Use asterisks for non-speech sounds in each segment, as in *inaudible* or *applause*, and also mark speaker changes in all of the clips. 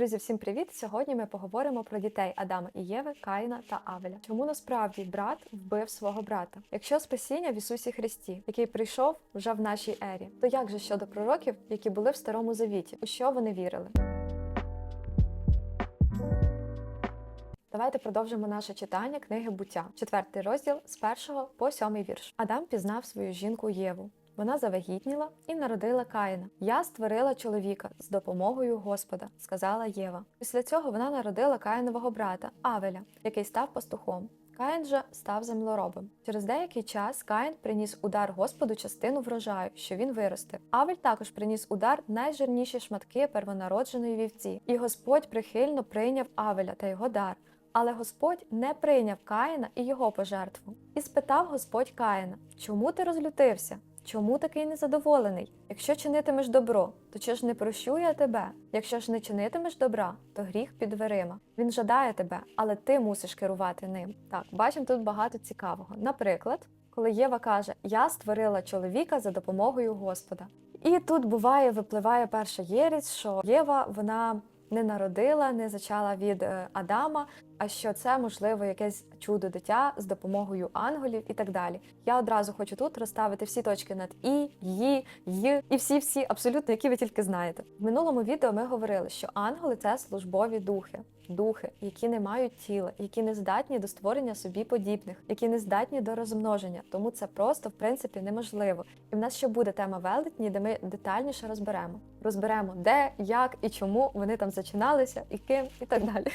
Speaker 1: Друзі, всім привіт! Сьогодні ми поговоримо про дітей Адама і Єви, Каїна та Авеля. Чому насправді брат вбив свого брата? Якщо спасіння в Ісусі Христі, який прийшов вже в нашій ері, то як же щодо пророків, які були в старому завіті, у що вони вірили? Давайте продовжимо наше читання книги буття, четвертий розділ з першого по сьомий вірш. Адам пізнав свою жінку Єву. Вона завагітніла і народила Каїна. Я створила чоловіка з допомогою Господа, сказала Єва. Після цього вона народила Каїнового брата Авеля, який став пастухом. Каїн же став землеробом. Через деякий час Каїн приніс удар Господу частину врожаю, що він виростив. Авель також приніс удар найжирніші шматки первонародженої вівці, і Господь прихильно прийняв Авеля та його дар. Але Господь не прийняв Каїна і його пожертву. І спитав Господь Каїна: Чому ти розлютився? Чому такий незадоволений? Якщо чинитимеш добро, то чи ж не прощу я тебе? Якщо ж не чинитимеш добра, то гріх під дверима. Він жадає тебе, але ти мусиш керувати ним. Так, бачимо тут багато цікавого. Наприклад, коли Єва каже: Я створила чоловіка за допомогою Господа. І тут буває, випливає перша єрість, що Єва вона не народила, не зачала від е, Адама, а що це можливо якесь чудо дитя з допомогою ангелів і так далі. Я одразу хочу тут розставити всі точки над і, ї, й і всі, всі абсолютно, які ви тільки знаєте. В минулому відео ми говорили, що ангели це службові духи, духи, які не мають тіла, які не здатні до створення собі подібних, які не здатні до розмноження. Тому це просто в принципі неможливо. І в нас ще буде тема велетні, де ми детальніше розберемо. Розберемо, де, як і чому вони там зачиналися, і ким, і так далі.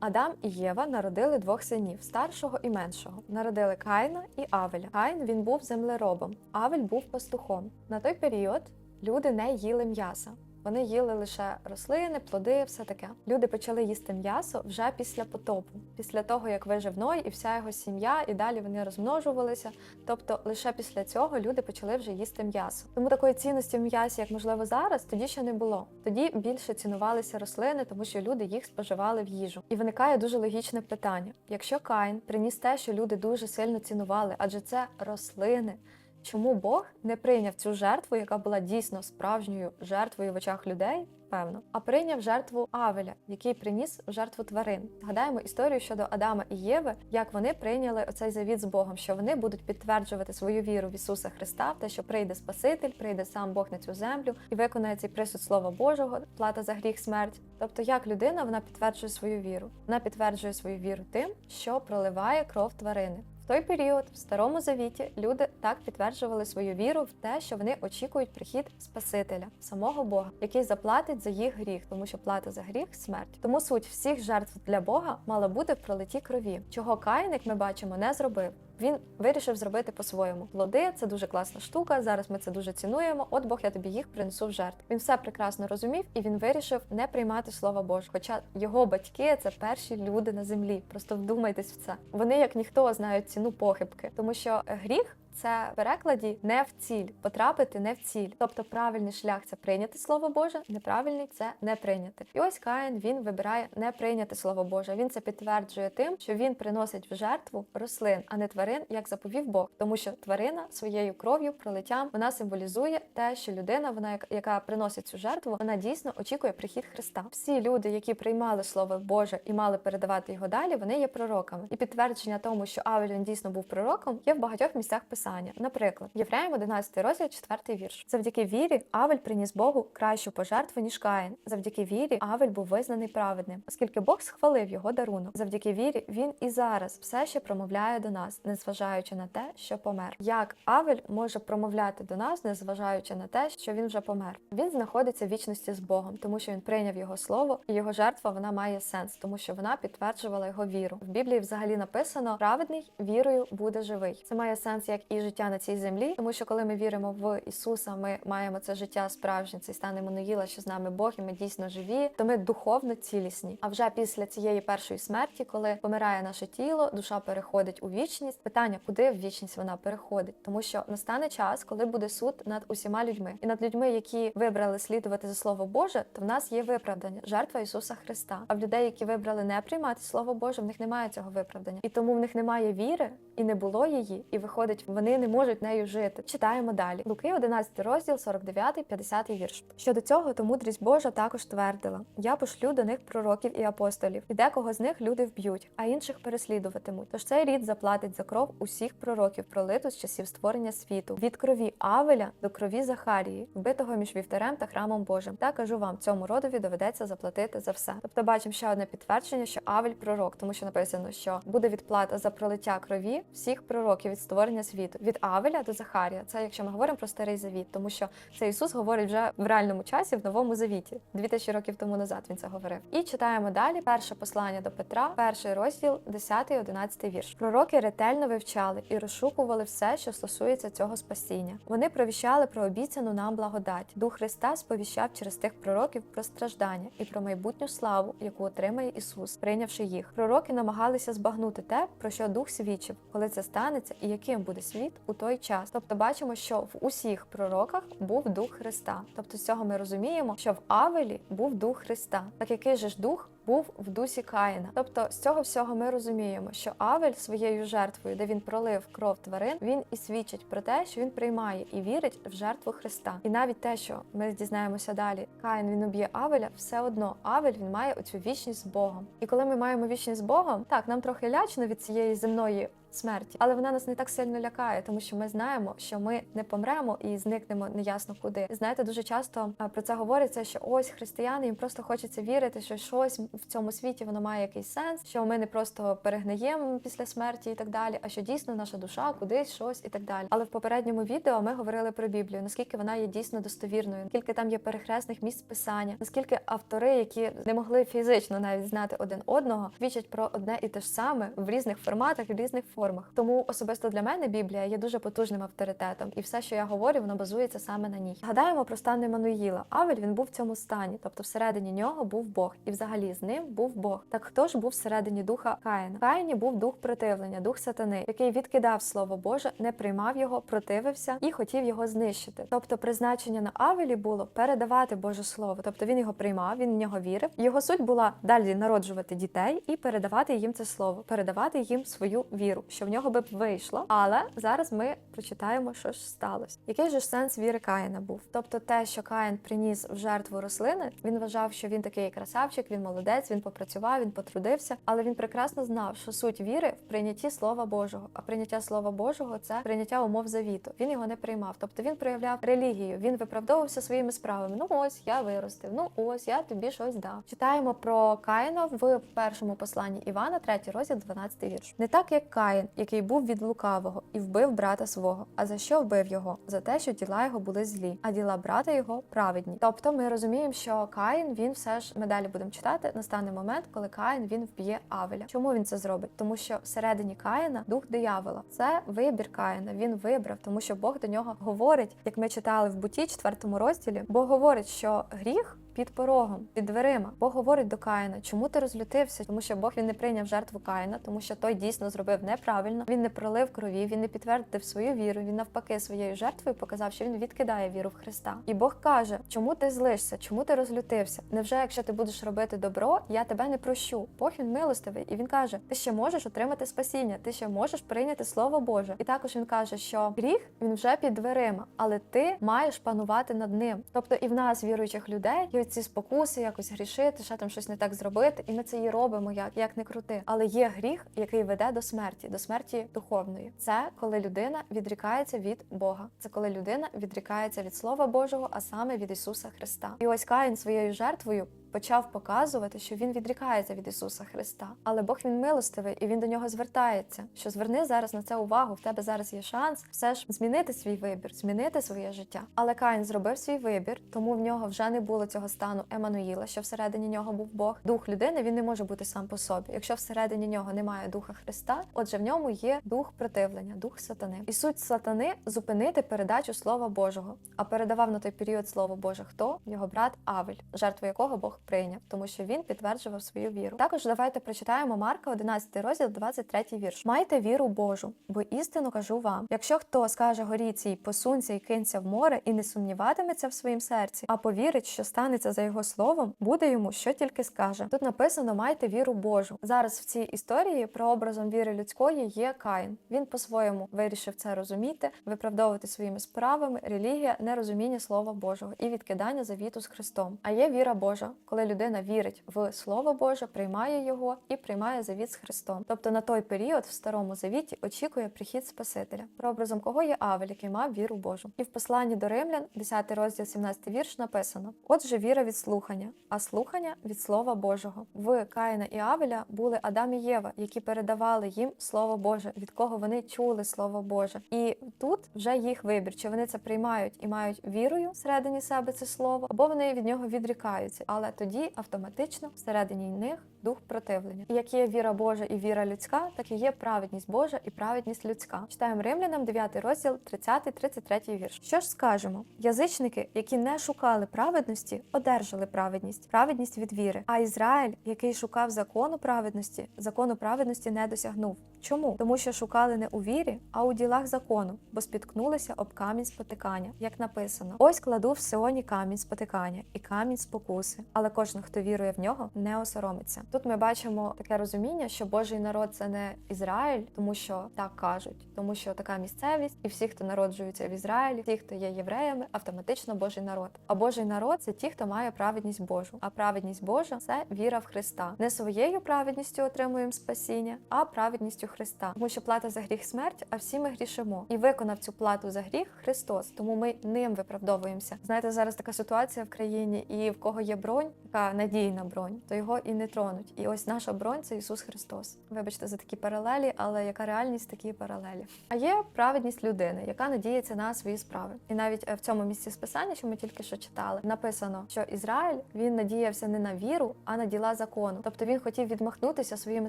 Speaker 1: Адам і Єва народили двох синів старшого і меншого. Народили Каїна і Авеля. Каїн він був землеробом, Авель був пастухом. На той період люди не їли м'яса. Вони їли лише рослини, плоди, все таке. Люди почали їсти м'ясо вже після потопу, після того як вижив Ной і вся його сім'я, і далі вони розмножувалися. Тобто, лише після цього люди почали вже їсти м'ясо. Тому такої цінності в м'ясі, як можливо зараз, тоді ще не було. Тоді більше цінувалися рослини, тому що люди їх споживали в їжу. І виникає дуже логічне питання: якщо Каїн приніс те, що люди дуже сильно цінували, адже це рослини. Чому Бог не прийняв цю жертву, яка була дійсно справжньою жертвою в очах людей, певно, а прийняв жертву Авеля, який приніс жертву тварин? Згадаємо історію щодо Адама і Єви, як вони прийняли оцей завіт з Богом, що вони будуть підтверджувати свою віру в Ісуса Христа, в те, що прийде Спаситель, прийде сам Бог на цю землю і виконає цей присуд Слова Божого, плата за гріх, смерть. Тобто, як людина вона підтверджує свою віру? Вона підтверджує свою віру тим, що проливає кров тварини. Той період, в старому завіті, люди так підтверджували свою віру в те, що вони очікують прихід Спасителя, самого Бога, який заплатить за їх гріх, тому що плата за гріх смерть. Тому суть всіх жертв для Бога мала бути в пролиті крові, чого Каїн, як ми бачимо, не зробив. Він вирішив зробити по-своєму. Плоди це дуже класна штука. Зараз ми це дуже цінуємо. От Бог, я тобі їх принесу в жертву. Він все прекрасно розумів, і він вирішив не приймати слова Боже. Хоча його батьки це перші люди на землі. Просто вдумайтесь в це. Вони, як ніхто, знають ціну похибки, тому що гріх. Це в перекладі не в ціль, потрапити не в ціль. Тобто правильний шлях це прийняти слово Боже, неправильний це не прийняти. І ось Каїн він вибирає не прийняти слово Боже. Він це підтверджує тим, що він приносить в жертву рослин, а не тварин, як заповів Бог. Тому що тварина своєю кров'ю, пролиттям, вона символізує те, що людина, вона яка приносить цю жертву, вона дійсно очікує прихід Христа. Всі люди, які приймали слово Боже і мали передавати його далі, вони є пророками. І підтвердження тому, що Авель він дійсно був пророком, є в багатьох місцях писання. Наприклад, Євреям 11 розділ, 4 вірш. Завдяки вірі Авель приніс Богу кращу пожертву, ніж Каїн. Завдяки вірі Авель був визнаний праведним, оскільки Бог схвалив його дарунок. Завдяки вірі він і зараз все ще промовляє до нас, незважаючи на те, що помер. Як Авель може промовляти до нас, незважаючи на те, що він вже помер? Він знаходиться в вічності з Богом, тому що він прийняв його слово, і його жертва вона має сенс, тому що вона підтверджувала його віру. В Біблії взагалі написано: праведний вірою буде живий. Це має сенс як і життя на цій землі, тому що коли ми віримо в Ісуса, ми маємо це життя справжнє, цей стан Еммануїла, що з нами Бог, і ми дійсно живі, то ми духовно цілісні. А вже після цієї першої смерті, коли помирає наше тіло, душа переходить у вічність. Питання, куди в вічність вона переходить, тому що настане час, коли буде суд над усіма людьми, і над людьми, які вибрали слідувати за слово Боже, то в нас є виправдання, жертва Ісуса Христа. А в людей, які вибрали не приймати слово Боже, в них немає цього виправдання, і тому в них немає віри і не було її, і виходить, вони не можуть нею жити. Читаємо далі. Луки, 11 розділ, 49, 50 вірш. Щодо цього, то мудрість Божа також твердила: Я пошлю до них пророків і апостолів, і декого з них люди вб'ють, а інших переслідуватимуть. Тож цей рід заплатить за кров усіх пророків, пролиту з часів створення світу, від крові Авеля до крові Захарії, вбитого між вівтарем та храмом Божим. Та кажу вам, цьому родові доведеться заплатити за все. Тобто, бачимо ще одне підтвердження, що Авель пророк, тому що написано, що буде відплата за пролиття крові всіх пророків від створення світу від Авеля до Захарія. Це якщо ми говоримо про старий завіт, тому що це Ісус говорить вже в реальному часі в новому завіті. Дві тисячі років тому назад він це говорив. І читаємо далі перше послання до Петра, перший розділ, 10-11 вірш. Пророки ретельно вивчали і розшукували все, що стосується цього спасіння. Вони провіщали про обіцяну нам благодать. Дух Христа сповіщав через тих пророків про страждання і про майбутню славу, яку отримає Ісус, прийнявши їх. Пророки намагалися збагнути те, про що Дух свідчив, коли це станеться, і яким буде світ у той час. Тобто, бачимо, що в усіх пророках був дух Христа. Тобто, з цього ми розуміємо, що в Авелі був дух Христа. Так який же ж дух? Був в дусі Каїна. Тобто з цього всього ми розуміємо, що Авель своєю жертвою, де він пролив кров тварин, він і свідчить про те, що він приймає і вірить в жертву Христа. І навіть те, що ми дізнаємося далі, Каїн він уб'є Авеля, все одно Авель він має оцю вічність з Богом. І коли ми маємо вічність з Богом, так нам трохи лячно від цієї земної смерті, але вона нас не так сильно лякає, тому що ми знаємо, що ми не помремо і зникнемо неясно куди. Знаєте, дуже часто про це говориться, що ось християни їм просто хочеться вірити, що щось в цьому світі воно має якийсь сенс, що ми не просто перегниємо після смерті і так далі, а що дійсно наша душа кудись щось і так далі. Але в попередньому відео ми говорили про Біблію, наскільки вона є дійсно достовірною, наскільки там є перехресних місць писання, наскільки автори, які не могли фізично навіть знати один одного, свідчать про одне і те ж саме в різних форматах, в різних формах. Тому особисто для мене Біблія є дуже потужним авторитетом, і все, що я говорю, воно базується саме на ній. Гадаємо про стан Еммануїла. Авель він був в цьому стані, тобто всередині нього був Бог, і взагалі з ним був Бог. Так хто ж був всередині духа Каїна? Каїні був дух противлення, дух сатани, який відкидав слово Боже, не приймав його, противився і хотів його знищити. Тобто, призначення на Авелі було передавати Боже Слово. Тобто він його приймав, він в нього вірив. Його суть була далі народжувати дітей і передавати їм це слово, передавати їм свою віру, що в нього би вийшло. Але зараз ми прочитаємо, що ж сталося. Який же ж сенс віри Каїна був? Тобто, те, що Каїн приніс в жертву рослини, він вважав, що він такий красавчик, він молодець, він попрацював, він потрудився, але він прекрасно знав, що суть віри в прийнятті Слова Божого. А прийняття Слова Божого це прийняття умов завіту. Він його не приймав. Тобто він проявляв релігію, він виправдовувався своїми справами. Ну ось я виростив, ну ось я тобі щось дав. Читаємо про Каїна в першому посланні Івана, 3 розділ, 12 вірш. Не так як Каїн, який був від лукавого і вбив брата свого. А за що вбив його? За те, що діла його були злі, а діла брата його праведні. Тобто ми розуміємо, що Каїн він все ж ми далі будемо читати. Настане момент, коли Каїн він вб'є Авеля. Чому він це зробить? Тому що всередині Каїна дух диявола. Це вибір Каїна. Він вибрав, тому що Бог до нього говорить, як ми читали в буті, четвертому розділі. Бог говорить, що гріх. Під порогом, під дверима, Бог говорить до Каїна, чому ти розлютився? Тому що Бог він не прийняв жертву Каїна, тому що той дійсно зробив неправильно. Він не пролив крові, він не підтвердив свою віру. Він навпаки своєю жертвою показав, що він відкидає віру в Христа. І Бог каже, чому ти злишся, чому ти розлютився? Невже якщо ти будеш робити добро, я тебе не прощу? Бог він милостивий, і він каже: Ти ще можеш отримати спасіння, ти ще можеш прийняти слово Боже. І також він каже, що гріх він вже під дверима, але ти маєш панувати над ним. Тобто і в нас, віруючих людей, є ці спокуси, якось грішити, ще там щось не так зробити, і ми це і робимо, як як не крути. Але є гріх, який веде до смерті, до смерті духовної. Це коли людина відрікається від Бога. Це коли людина відрікається від Слова Божого, а саме від Ісуса Христа. І ось Каїн своєю жертвою. Почав показувати, що він відрікається від Ісуса Христа, але Бог він милостивий і він до нього звертається. Що зверни зараз на це увагу. В тебе зараз є шанс все ж змінити свій вибір, змінити своє життя. Але Каїн зробив свій вибір, тому в нього вже не було цього стану Еммануїла, що всередині нього був Бог. Дух людини він не може бути сам по собі. Якщо всередині нього немає духа Христа, отже, в ньому є дух противлення, дух сатани. І суть сатани зупинити передачу Слова Божого. А передавав на той період Слово Боже хто? Його брат Авель, жертву якого Бог прийняв, тому що він підтверджував свою віру. Також давайте прочитаємо Марка, 11 розділ, 23 вірш. Майте віру Божу, бо істину кажу вам. Якщо хто скаже горі цій посунься і кинься в море, і не сумніватиметься в своїм серці, а повірить, що станеться за його словом, буде йому що тільки скаже. Тут написано майте віру Божу. Зараз в цій історії прообразом віри людської є Каїн. Він по-своєму вирішив це розуміти, виправдовувати своїми справами релігія, нерозуміння Слова Божого і відкидання завіту з Христом. А є віра Божа, коли людина вірить в Слово Боже, приймає його і приймає завіт з Христом. Тобто на той період в старому завіті очікує прихід Спасителя, прообразом кого є Авель, який мав віру Божу. І в посланні до римлян, 10 розділ, 17 вірш, написано: Отже, віра від слухання, а слухання від Слова Божого. В Каїна і Авеля були Адам і Єва, які передавали їм Слово Боже, від кого вони чули Слово Боже. І тут вже їх вибір, чи вони це приймають і мають вірою всередині себе це слово, або вони від нього відрікаються. Але тоді автоматично всередині них дух противлення. Як є віра Божа і віра людська, так і є праведність Божа і праведність людська. Читаємо римлянам 9 розділ, 30-33 вірш. Що ж скажемо? Язичники, які не шукали праведності, одержали праведність, праведність від віри. А Ізраїль, який шукав закону праведності, закону праведності не досягнув. Чому? Тому що шукали не у вірі, а у ділах закону, бо спіткнулися об камінь спотикання, як написано: ось кладу в Сионі камінь спотикання і камінь спокуси, але кожен, хто вірує в нього, не осоромиться. Тут ми бачимо таке розуміння, що Божий народ це не Ізраїль, тому що так кажуть, тому що така місцевість, і всі, хто народжуються в Ізраїлі, ті, хто є євреями, автоматично Божий народ. А Божий народ це ті, хто має праведність Божу. А праведність Божа це віра в Христа. Не своєю праведністю отримуємо спасіння, а праведністю Христа. Тому що плата за гріх смерть, а всі ми грішимо. І виконав цю плату за гріх Христос. Тому ми ним виправдовуємося. Знаєте, зараз така ситуація в країні, і в кого є бронь, така надійна бронь, то його і не тронуть. І ось наша бронь це Ісус Христос. Вибачте за такі паралелі, але яка реальність такі паралелі? А є праведність людини, яка надіється на свої справи. І навіть е, в цьому місці списання, що ми тільки що читали, написано, що Ізраїль він надіявся не на віру, а на діла закону. Тобто він хотів відмахнутися своїми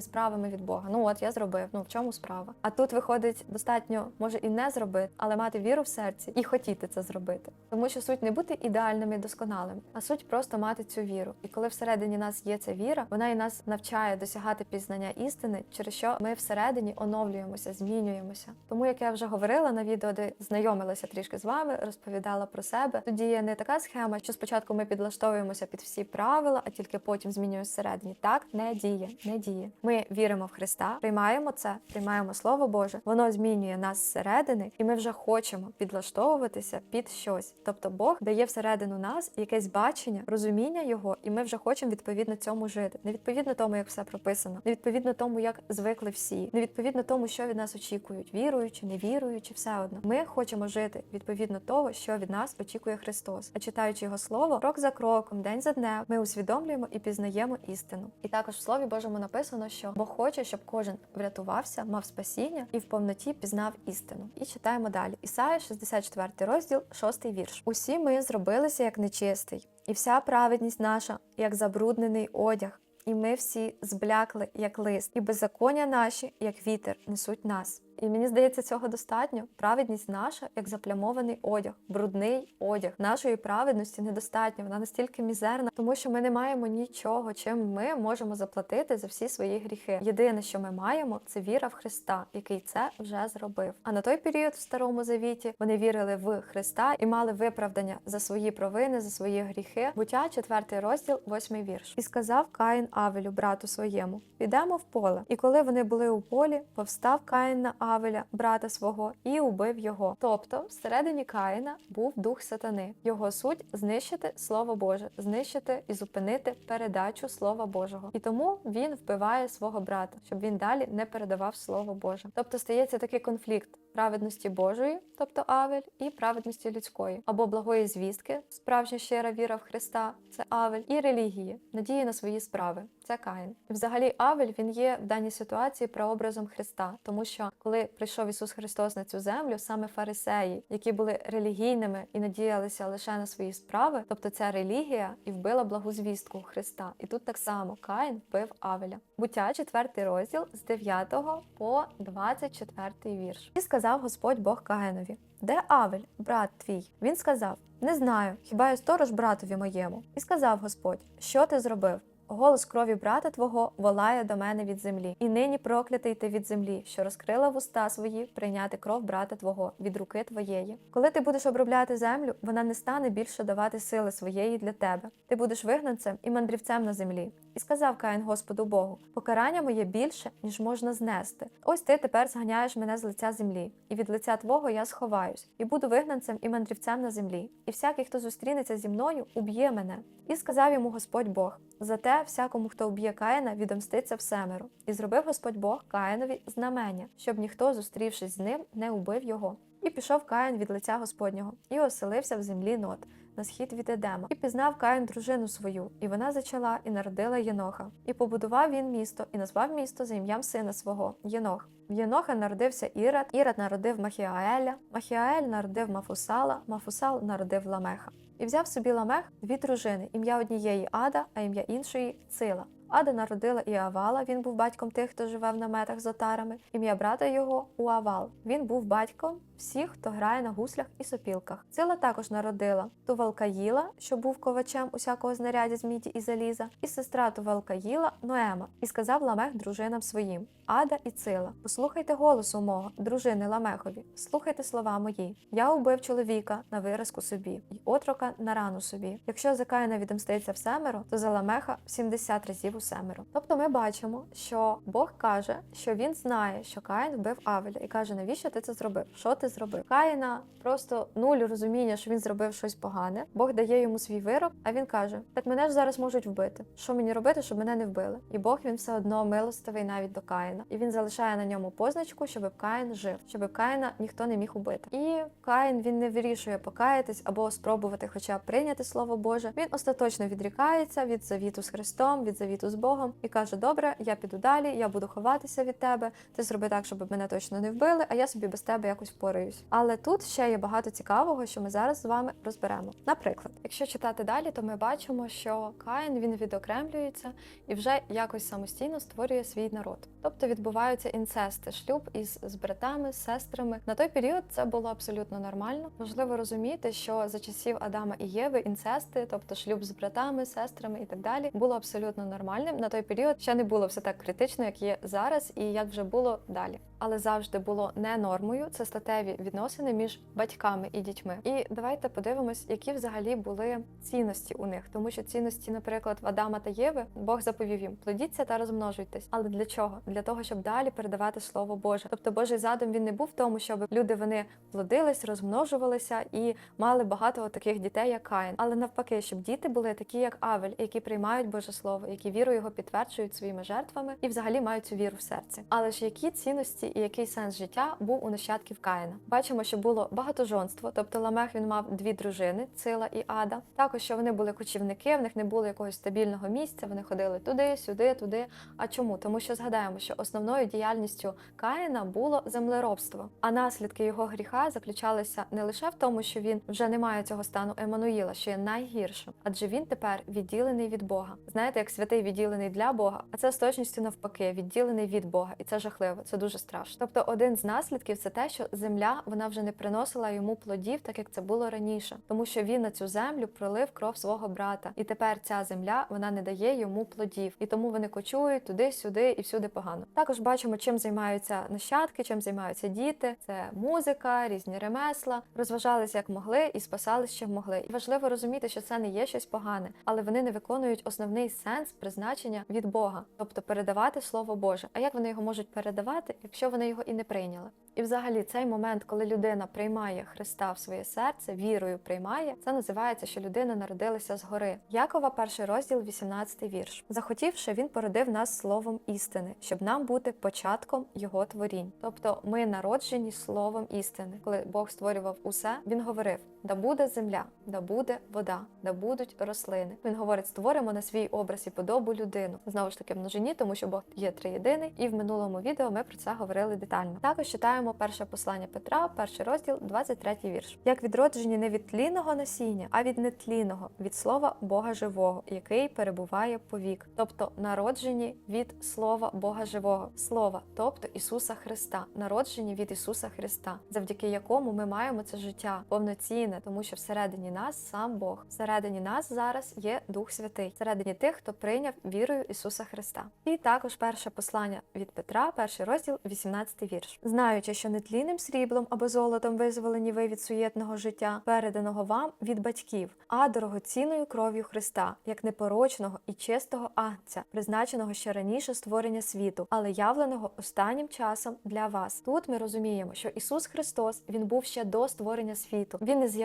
Speaker 1: справами від Бога. Ну от я зробив. Ну в чому справа? А тут виходить достатньо, може і не зробити, але мати віру в серці і хотіти це зробити. Тому що суть не бути ідеальними і досконалими, а суть просто мати цю віру. І коли всередині нас є ця віра, вона і нас навчає досягати пізнання істини, через що ми всередині оновлюємося, змінюємося. Тому як я вже говорила на відео, де знайомилася трішки з вами, розповідала про себе. Тоді є не така схема, що спочатку ми підлаштовуємося під всі правила, а тільки потім змінюємося всередині. Так не діє, не діє. Ми віримо в Христа, приймаємо це, приймаємо Слово Боже, воно змінює нас зсередини, і ми вже хочемо підлаштовуватися під щось. Тобто Бог дає всередину нас якесь бачення, розуміння його, і ми вже хочемо відповідно цьому жити. Не відповідно тому, як все прописано, не відповідно тому, як звикли всі, не відповідно тому, що від нас очікують, віруючи, не віруючи, все одно. Ми хочемо жити відповідно того, що від нас очікує Христос. А читаючи його слово, крок за кроком, день за днем, ми усвідомлюємо і пізнаємо істину. І також в слові Божому написано, що Бог хоче, щоб кожен врятувався, мав спасіння і в повноті пізнав істину. І читаємо далі. Ісая, 64 розділ, 6 вірш. Усі ми зробилися як нечистий, і вся праведність наша, як забруднений одяг. І ми всі зблякли, як лист, і беззаконня наші, як вітер, несуть нас. І мені здається, цього достатньо. Праведність наша, як заплямований одяг, брудний одяг. Нашої праведності недостатньо. Вона настільки мізерна, тому що ми не маємо нічого, чим ми можемо заплатити за всі свої гріхи. Єдине, що ми маємо, це віра в Христа, який це вже зробив. А на той період в старому завіті вони вірили в Христа і мали виправдання за свої провини, за свої гріхи. Буття, 4 розділ, 8 вірш. І сказав Каїн Авелю, брату своєму: підемо в поле. І коли вони були у полі, повстав Каїн на Авеля, брата свого, і убив його. Тобто, всередині Каїна був дух сатани. Його суть знищити слово Боже, знищити і зупинити передачу Слова Божого. І тому він вбиває свого брата, щоб він далі не передавав Слово Боже. Тобто стається такий конфлікт. Праведності Божої, тобто Авель, і праведності людської, або благої звістки, справжня щира віра в Христа, це Авель, і релігії, надії на свої справи, це Каїн. Взагалі Авель він є в даній ситуації прообразом Христа, тому що коли прийшов Ісус Христос на цю землю, саме фарисеї, які були релігійними і надіялися лише на свої справи, тобто ця релігія і вбила благу звістку Христа. І тут так само Каїн вбив Авеля. Буття, 4 розділ з 9 по 24 вірш. І сказав Господь Бог Каїнові: Де Авель, брат твій? Він сказав: Не знаю, хіба я сторож братові моєму. І сказав Господь: Що ти зробив? Голос крові брата твого волає до мене від землі, і нині проклятий ти від землі, що розкрила вуста свої прийняти кров брата твого від руки твоєї. Коли ти будеш обробляти землю, вона не стане більше давати сили своєї для тебе. Ти будеш вигнанцем і мандрівцем на землі. І сказав Каїн Господу Богу: Покарання моє більше, ніж можна знести. Ось ти тепер зганяєш мене з лиця землі, і від лиця твого я сховаюсь, і буду вигнанцем і мандрівцем на землі. І всякий, хто зустрінеться зі мною, уб'є мене. І сказав йому Господь Бог: Зате всякому, хто уб'є Каїна, відомститься всемиру. І зробив Господь Бог Каїнові знамення, щоб ніхто, зустрівшись з ним, не убив його. І пішов Каїн від лиця Господнього, і оселився в землі нот на схід від Едема. І пізнав Каїн дружину свою, і вона зачала і народила Єноха. І побудував він місто, і назвав місто за ім'ям сина свого Єнох. В Єноха народився Ірад, Ірад народив Махіаеля, Махіаель народив Мафусала, Мафусал народив Ламеха. І взяв собі Ламех дві дружини, ім'я однієї Ада, а ім'я іншої Цила. Ада народила Іавала, він був батьком тих, хто живе в наметах з отарами. Ім'я брата його Уавал. Він був батьком всіх, хто грає на гуслях і сопілках. Цила також народила Тувалкаїла, що був ковачем усякого знаряддя з міді і заліза, і сестра Тувалкаїла Ноема, і сказав Ламех дружинам своїм: Ада і Цила, послухайте голосу мого, дружини Ламехові, слухайте слова мої. Я убив чоловіка на виразку собі, і отрока на рану собі. Якщо за Каїна відомститься всемеро, то за Ламеха 70 разів семеро. Тобто ми бачимо, що Бог каже, що він знає, що Каїн вбив Авеля, і каже, навіщо ти це зробив? Що ти зробив? Каїна просто нуль розуміння, що він зробив щось погане. Бог дає йому свій вирок, а він каже: Так мене ж зараз можуть вбити. Що мені робити, щоб мене не вбили? І Бог він все одно милостивий навіть до Каїна. І він залишає на ньому позначку, щоб Каїн жив, щоб Каїна ніхто не міг убити. І Каїн він не вирішує покаятись або спробувати, хоча б прийняти слово Боже. Він остаточно відрікається від завіту з Христом, від завіту з Богом і каже: Добре, я піду далі, я буду ховатися від тебе. Ти зроби так, щоб мене точно не вбили, а я собі без тебе якось впораюсь. Але тут ще є багато цікавого, що ми зараз з вами розберемо. Наприклад, якщо читати далі, то ми бачимо, що Каїн він відокремлюється і вже якось самостійно створює свій народ. Тобто відбуваються інцести, шлюб із з братами, з сестрами. На той період це було абсолютно нормально. Важливо розуміти, що за часів Адама і Єви інцести, тобто шлюб з братами, сестрами і так далі, було абсолютно нормальним. На той період ще не було все так критично, як є зараз, і як вже було далі. Але завжди було не нормою. Це статеві відносини між батьками і дітьми. І давайте подивимось, які взагалі були цінності у них, тому що цінності, наприклад, в Адама та Єви Бог заповів їм: плодіться та розмножуйтесь. Але для чого? Для того, щоб далі передавати слово Боже. Тобто Божий задум він не був в тому, щоб люди вони плодились, розмножувалися і мали багато таких дітей, як Каїн. Але навпаки, щоб діти були такі, як Авель, які приймають Боже Слово, які віру його підтверджують своїми жертвами і взагалі мають цю віру в серці. Але ж які цінності і який сенс життя був у нащадків Каїна? Бачимо, що було багатожонство, тобто Ламех він мав дві дружини, Цила і Ада. Також що вони були кочівники, в них не було якогось стабільного місця. Вони ходили туди, сюди, туди. А чому? Тому що згадаємо, що основною діяльністю Каїна було землеробство, а наслідки його гріха заключалися не лише в тому, що він вже не має цього стану Еммануїла, що є найгіршим, адже він тепер відділений від Бога. Знаєте, як святий відділений для Бога, а це з точністю навпаки, відділений від Бога, і це жахливо, це дуже страшно. Тобто, один з наслідків це те, що земля вона вже не приносила йому плодів, так як це було раніше, тому що він на цю землю пролив кров свого брата, і тепер ця земля вона не дає йому плодів, і тому вони кочують туди-сюди і всюди погано. Також бачимо, чим займаються нащадки, чим займаються діти. Це музика, різні ремесла, розважалися як могли і спасались чим могли. І важливо розуміти, що це не є щось погане, але вони не виконують основний сенс призначення від Бога, тобто передавати слово Боже. А як вони його можуть передавати, якщо вони його і не прийняли? І, взагалі, цей момент, коли людина приймає Христа в своє серце, вірою приймає, це називається, що людина народилася згори. Якова, перший розділ, 18 вірш. Захотівши, він породив нас словом істини, щоб нам бути початком його творінь. Тобто, ми народжені словом істини. Коли Бог створював усе, він говорив: да буде земля, да буде вода, да будуть рослини. Він говорить: створимо на свій образ і подобу людину. Знову ж таки, в множині, тому що Бог є триєдиний, і в минулому відео ми про це говорили детально. Також читаємо перше послання Петра, перший розділ, 23 вірш. Як відроджені не від тлінного насіння, а від нетлінного, від слова Бога живого, який перебуває повік, тобто народжені від слова Бога живого, слова, тобто Ісуса Христа, народжені від Ісуса Христа, завдяки якому ми маємо це життя повноцінне, тому що всередині нас сам Бог, всередині нас зараз є Дух Святий, всередині тих, хто прийняв вірою Ісуса Христа. І також перше послання від Петра, перший розділ, 18 вірш. Знаючи, що нетлінним сріблом або золотом визволені ви від суєтного життя, переданого вам від батьків, а дорогоцінною кров'ю Христа, як непорочного і чистого агнця, призначеного ще раніше створення світу, але явленого останнім часом для вас. Тут ми розуміємо, що Ісус Христос Він був ще до створення світу. Він не з'явився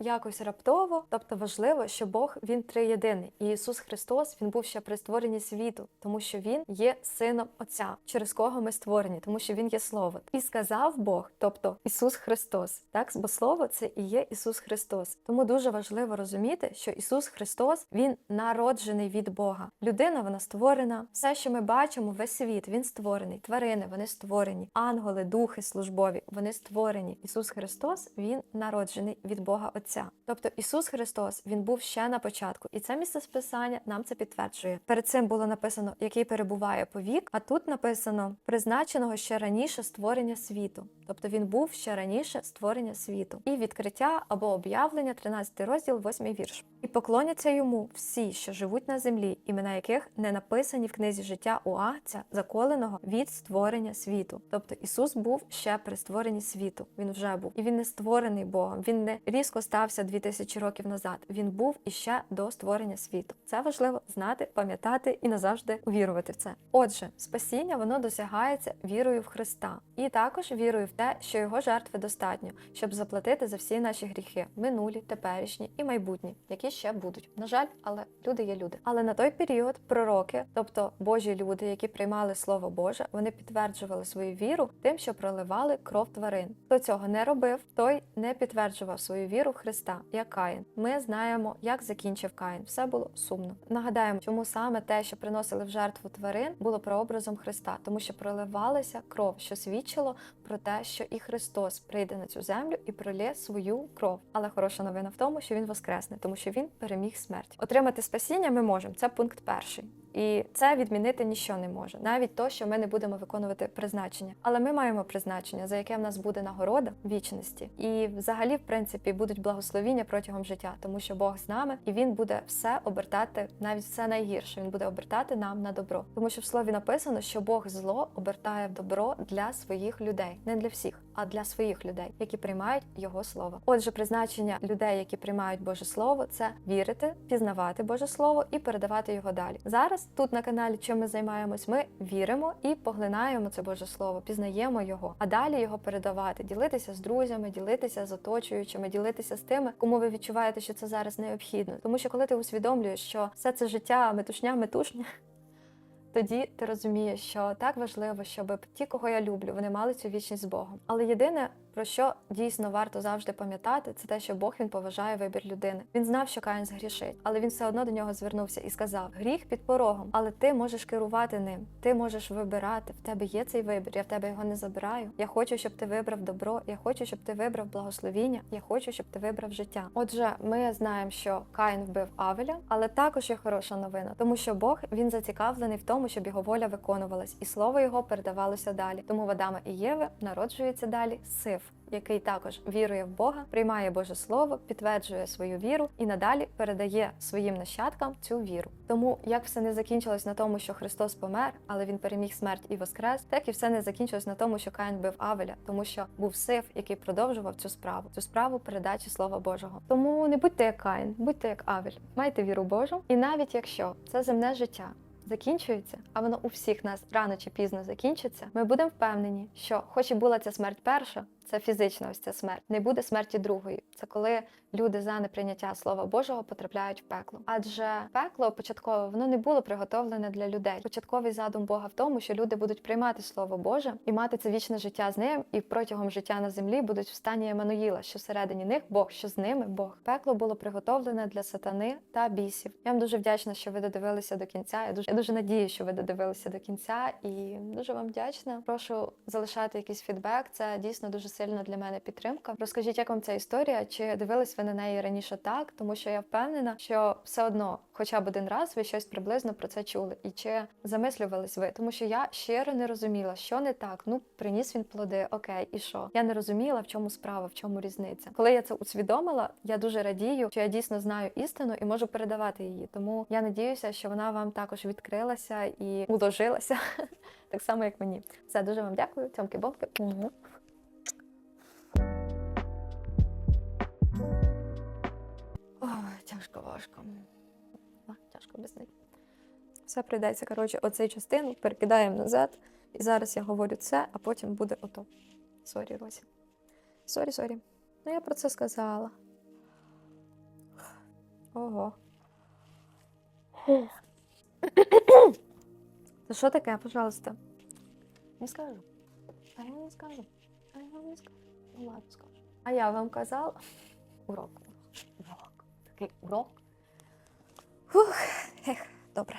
Speaker 1: якось раптово, тобто важливо, що Бог він триєдиний, і Ісус Христос Він був ще при створенні світу, тому що Він є сином Отця, через кого ми створені, тому що Він є Слово. І сказав Бог, тобто Ісус Христос. Так, бо Слово це і є Ісус Христос. Тому дуже важливо розуміти, що Ісус Христос Він народжений від Бога. Людина вона створена. Все, що ми бачимо, весь світ, він створений. Тварини вони створені, ангели, духи службові, вони створені. Ісус Христос Він народжений від Бога Отця. Тобто Ісус Христос Він був ще на початку, і це місце списання нам це підтверджує. Перед цим було написано, який перебуває по вік, а тут написано призначеного ще раніше створення світу. Тобто він був ще раніше створення світу. І відкриття або об'явлення, 13 розділ, 8 вірш. І поклоняться йому всі, що живуть на землі, імена яких не написані в книзі життя у Агця, заколеного від створення світу. Тобто Ісус був ще при створенні світу. Він вже був. І він не створений Богом. Він не різко стався 2000 років назад. Він був іще до створення світу. Це важливо знати, пам'ятати і назавжди увірувати в це. Отже, спасіння воно досягається вірою в Христа, і також вірою в те, що його жертви достатньо, щоб заплатити за всі наші гріхи, минулі, теперішні і майбутні, які ще будуть. На жаль, але люди є люди. Але на той період пророки, тобто Божі люди, які приймали слово Боже, вони підтверджували свою віру тим, що проливали кров тварин. Хто цього не робив, той не підтверджував свою віру в Христа, як Каїн. Ми знаємо, як закінчив Каїн. Все було сумно. Нагадаємо, чому саме те, що приносили в жертву тварин, було прообразом Христа, тому що проливалася кров, що свідчило про те, що і Христос прийде на цю землю і пролє свою кров. Але хороша новина в тому, що він воскресне, тому що він переміг смерть. Отримати спасіння ми можемо. Це пункт перший. І це відмінити ніщо не може, навіть то, що ми не будемо виконувати призначення. Але ми маємо призначення, за яке в нас буде нагорода вічності, і взагалі, в принципі, будуть благословіння протягом життя, тому що Бог з нами і він буде все обертати, навіть все найгірше. Він буде обертати нам на добро, тому що в слові написано, що Бог зло обертає в добро для своїх людей, не для всіх, а для своїх людей, які приймають його слово. Отже, призначення людей, які приймають Боже Слово, це вірити, пізнавати Боже Слово і передавати його далі. Зараз тут на каналі, чим ми займаємось, ми віримо і поглинаємо це Боже Слово, пізнаємо його, а далі його передавати, ділитися з друзями, ділитися з оточуючими, ділитися з тими, кому ви відчуваєте, що це зараз необхідно. Тому що коли ти усвідомлюєш, що все це життя метушня, метушня. *laughs* Тоді ти розумієш, що так важливо, щоб ті, кого я люблю, вони мали цю вічність з Богом. Але єдине, про що дійсно варто завжди пам'ятати, це те, що Бог він поважає вибір людини. Він знав, що Каїн згрішить, але він все одно до нього звернувся і сказав: Гріх під порогом, але ти можеш керувати ним, ти можеш вибирати. В тебе є цей вибір. Я в тебе його не забираю. Я хочу, щоб ти вибрав добро. Я хочу, щоб ти вибрав благословіння. Я хочу, щоб ти вибрав життя. Отже, ми знаємо, що Каїн вбив Авеля, але також є хороша новина, тому що Бог він зацікавлений в тому, щоб його воля виконувалась, і слово його передавалося далі. Тому в Адама і Єви народжується далі сив який також вірує в Бога, приймає Боже Слово, підтверджує свою віру і надалі передає своїм нащадкам цю віру. Тому як все не закінчилось на тому, що Христос помер, але він переміг смерть і воскрес, так і все не закінчилось на тому, що Каїн бив Авеля, тому що був сив, який продовжував цю справу, цю справу передачі Слова Божого. Тому не будьте як Каїн, будьте як Авель, майте віру Божу, і навіть якщо це земне життя закінчується, а воно у всіх нас рано чи пізно закінчиться, ми будемо впевнені, що, хоч і була ця смерть перша, це фізична ось ця смерть. Не буде смерті другої. Це коли люди за неприйняття слова Божого потрапляють в пекло. Адже пекло початково воно не було приготовлене для людей. Початковий задум Бога в тому, що люди будуть приймати слово Боже і мати це вічне життя з ним, і протягом життя на землі будуть в стані Еммануїла, що всередині них Бог, що з ними Бог. Пекло було приготовлене для сатани та бісів. Я вам дуже вдячна, що ви додивилися до кінця. Я дуже я дуже надію, що ви додивилися до кінця, і дуже вам вдячна. Прошу залишати якийсь фідбек. Це дійсно дуже сильна для мене підтримка. Розкажіть, як вам ця історія? Чи дивились ви на неї раніше так? Тому що я впевнена, що все одно, хоча б один раз, ви щось приблизно про це чули. І чи замислювались ви? Тому що я щиро не розуміла, що не так. Ну приніс він плоди, окей, і що? Я не розуміла, в чому справа, в чому різниця. Коли я це усвідомила, я дуже радію, що я дійсно знаю істину і можу передавати її. Тому я надіюся, що вона вам також відкрилася і уложилася, *laughs* так само як мені. Все дуже вам дякую. Цьомки бомки. Тяжко важко. Тяжко без неї. Все прийдеться. Коротше, оцей частину перекидаємо назад. І зараз я говорю це, а потім буде ото. Сорі, Росі. Сорі, сорі. Ну я про це сказала. Ого. Це що таке, пожалуйста? Не скажу. А я не скажу. А я вам не скажу. Ну ладно, скажу. А я вам казала. Урок. Урок. Такий урок. Фух, ех, добре.